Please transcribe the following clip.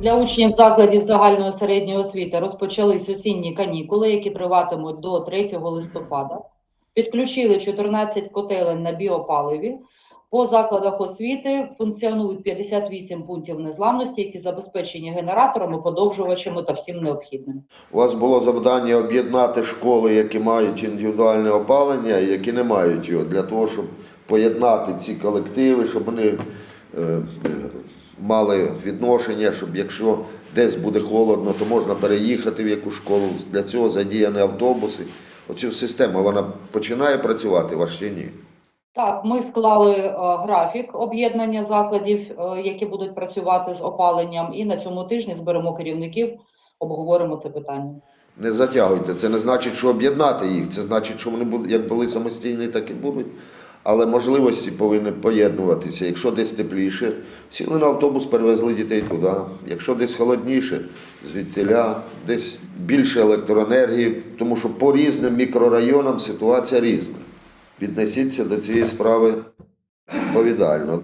Для учнів закладів загальної середньої освіти розпочались осінні канікули, які триватимуть до 3 листопада. Підключили 14 котелень на біопаливі. По закладах освіти функціонують 58 пунктів незламності, які забезпечені генераторами, подовжувачами та всім необхідним. У вас було завдання об'єднати школи, які мають індивідуальне опалення, і які не мають його, для того, щоб поєднати ці колективи, щоб вони мали відношення, щоб якщо десь буде холодно, то можна переїхати в яку школу. Для цього задіяні автобуси. Оцю систему вона починає працювати, ще ні. Так, ми склали е, графік об'єднання закладів, е, які будуть працювати з опаленням, і на цьому тижні зберемо керівників, обговоримо це питання. Не затягуйте. Це не значить, що об'єднати їх. Це значить, що вони будуть як були самостійні, так і будуть. Але можливості повинні поєднуватися. Якщо десь тепліше, сіли на автобус, перевезли дітей туди. Якщо десь холодніше, звідтиля, десь більше електроенергії, тому що по різним мікрорайонам ситуація різна. Віднесіться до цієї справи відповідально.